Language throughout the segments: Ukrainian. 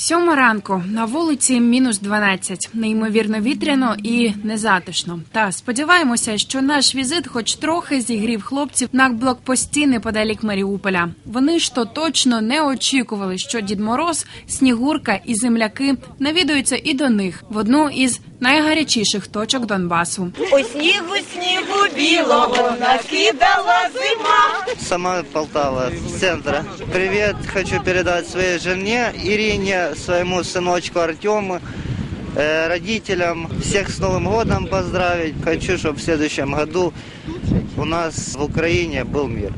Сьома ранку на вулиці мінус 12. Неймовірно вітряно і незатишно. Та сподіваємося, що наш візит, хоч трохи зігрів хлопців на блокпості неподалік Маріуполя. Вони ж то точно не очікували, що Дід Мороз, Снігурка і земляки навідуються і до них в одну із найгарячіших точок Донбасу. Ой, снігу, снігу білого накидала зима. Сама Полтава, с центра. Привет, хочу передать своей жене Ирине, своему сыночку Артему, э, родителям. Всех с Новым годом поздравить. Хочу, чтобы в следующем году у нас в Украине был мир.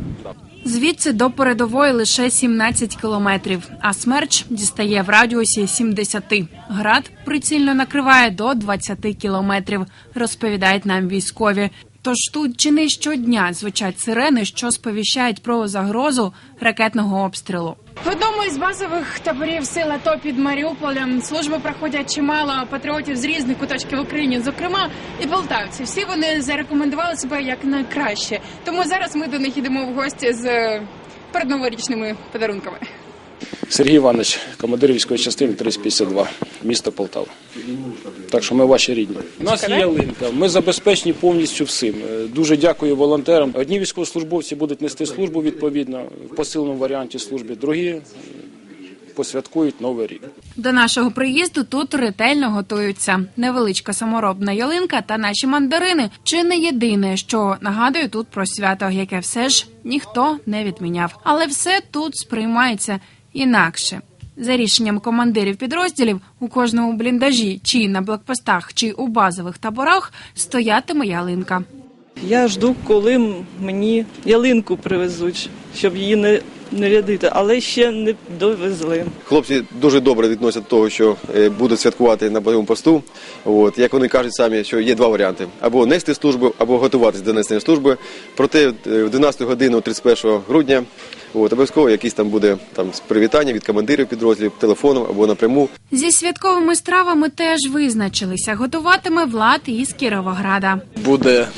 Звідси до передової лише 17 кілометрів, а смерч дістає в радіусі 70. Град прицільно накриває до 20 кілометрів, розповідають нам військові. Тож тут чи не щодня звучать сирени, що сповіщають про загрозу ракетного обстрілу. В одному із базових таборів сил АТО під Маріуполем служби проходять чимало патріотів з різних куточків України, зокрема і полтавці. Всі вони зарекомендували себе як найкраще. Тому зараз ми до них йдемо в гості з е, передноворічними подарунками. Сергій Іванович, командир військової частини 352, місто Полтава. Так що ми ваші рідні. У нас є ялинка. Ми забезпечені повністю всім. Е, Дуже дякую волонтерам. Одні військовослужбовці будуть нести службу відповідно в посиленому варіанті служби, другі е, посвяткують новий рік. До нашого приїзду тут ретельно готуються невеличка саморобна ялинка та наші мандарини. Чи не єдине, що нагадує тут про свято, яке все ж ніхто не відміняв. Але все тут сприймається інакше. За рішенням командирів підрозділів у кожному бліндажі, чи на блокпостах, чи у базових таборах стоятиме ялинка. Я жду, коли мені ялинку привезуть, щоб її не, не рядити, але ще не довезли. Хлопці дуже добре відносять до того, що е, будуть святкувати на бойовому посту. От як вони кажуть самі, що є два варіанти: або нести службу, або готуватися до несення служби. Проте е, в 12 годину 31 грудня. От, обов'язково якісь там буде там привітання від командирів підрозділів телефоном або напряму. Зі святковими стравами теж визначилися. Готуватиме влад із Кіровограда. Буде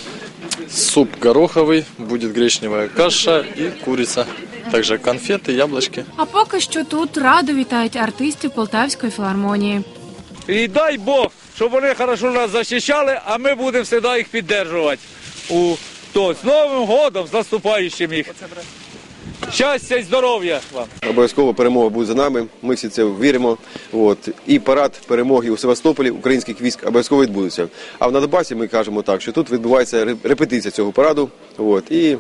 суп гороховый, будет гречневая каша и курица. Также конфеты, яблочки. А поки що тут радо вітають артистів Полтавської філармонії. І дай Бог, щоб вони хорошо нас захищали, а ми будемо завжди їх підтримувати. У то з Новим годом, з наступаючим їх. Щастя і здоров'я вам. Обов'язково перемога буде за нами. Ми всі це віримо. От і парад перемоги у Севастополі українських військ обов'язково відбудеться. А в Надбасі ми кажемо так, що тут відбувається репетиція цього параду. От і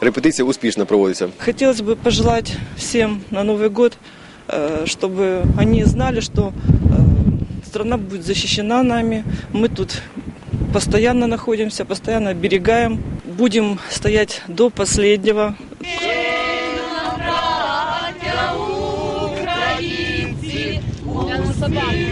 репетиція успішно проводиться. Хотелось бы пожелать всем на Новый год, э, чтобы они знали, что э, страна будет защищена нами. Мы тут постоянно находимся, постоянно оберегаем. Будем стоять до последнего. Українці, усміхнеться